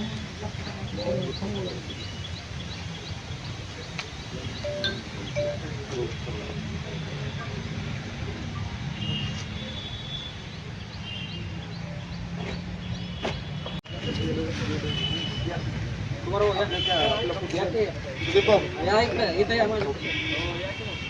Ya. Kemarin udah. Ya. Sudah, Bang. Ya, itu ya, Mas. Oh, ya.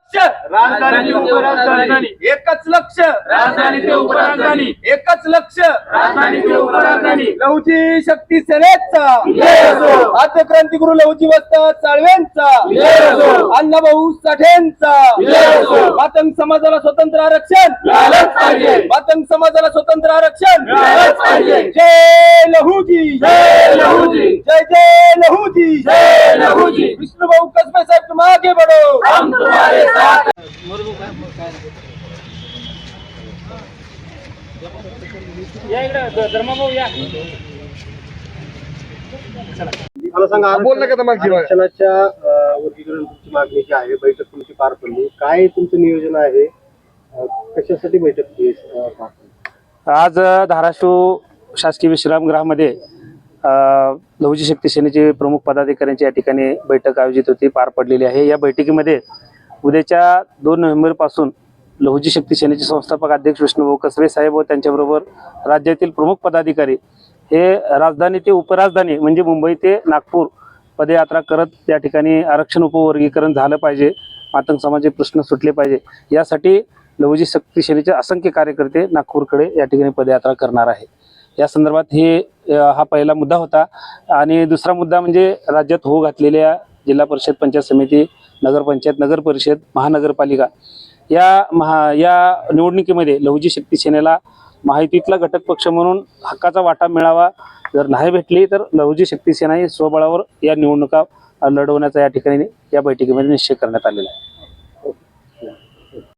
राजधानी उपराजधानी. एकच लक्ष! राजधानी ते उपराजधानी. एकच लक्ष! राजधानी ते उपराजधानी. लहुजी शक्ती सेनेचा. आद्य क्रांतिगुरु लहुजी वस्ताद साळवेंचा अण्णाभाऊ साठेंचा. मातंग समाजाला स्वतंत्र आरक्षण. मातंग समाजाला स्वतंत्र आरक्षण. जय लहुजी. जय लहुजी. जय जय लहुजी. जय लहुजी. विष्णुभाऊ कसबे साहेब तुम आगे या इकडे धर्माभाऊ या. मला सांगा बोल ना का मागची बाग? आरक्षणाच्या अं, वर्गीकरण तुमची मागणी जी आहे बैठक तुमची पार पडली. काय तुमचं नियोजन आहे? अं, कशासाठी बैठक ती, अं, पार पडली? आज अ, धाराशिव शासकीय विश्रामगृहामध्ये अ, लहुजी शक्ती सेनेचे प्रमुख पदाधिकाऱ्यांची या ठिकाणी बैठक आयोजित होती पार पडलेली आहे. या बैठकीमध्ये उद्याच्या दोन नोव्हेंबरपासून लहुजी शक्ती सेनेचे संस्थापक अध्यक्ष विष्णुभाऊ कसबे साहेब व त्यांच्याबरोबर राज्यातील प्रमुख पदाधिकारी हे राजधानी ते उपराजधानी म्हणजे मुंबई ते नागपूर पदयात्रा करत या ठिकाणी आरक्षण उपवर्गीकरण झालं पाहिजे मातंग समाजाचे प्रश्न सुटले पाहिजे. यासाठी लहुजी शक्ती सेनेचे असंख्य कार्यकर्ते नागपूरकडे या ठिकाणी पदयात्रा करणार आहे. या संदर्भात हे हा पहिला मुद्दा होता. आणि दुसरा मुद्दा म्हणजे राज्यात होऊ घातलेल्या जिल्हा परिषद पंचायत समिती नगरपंचायत नगर परिषद महानगरपालिका या महा या निवडणुकीमध्ये लहुजी शक्ती सेनेला माहितीतला घटक पक्ष म्हणून हक्काचा वाटा मिळावा. जर नाही भेटली तर लहुजी शक्ती सेना ही स्वबळावर या निवडणुका लढवण्याचा या ठिकाणी या बैठकीमध्ये निश्चय करण्यात आलेला आहे.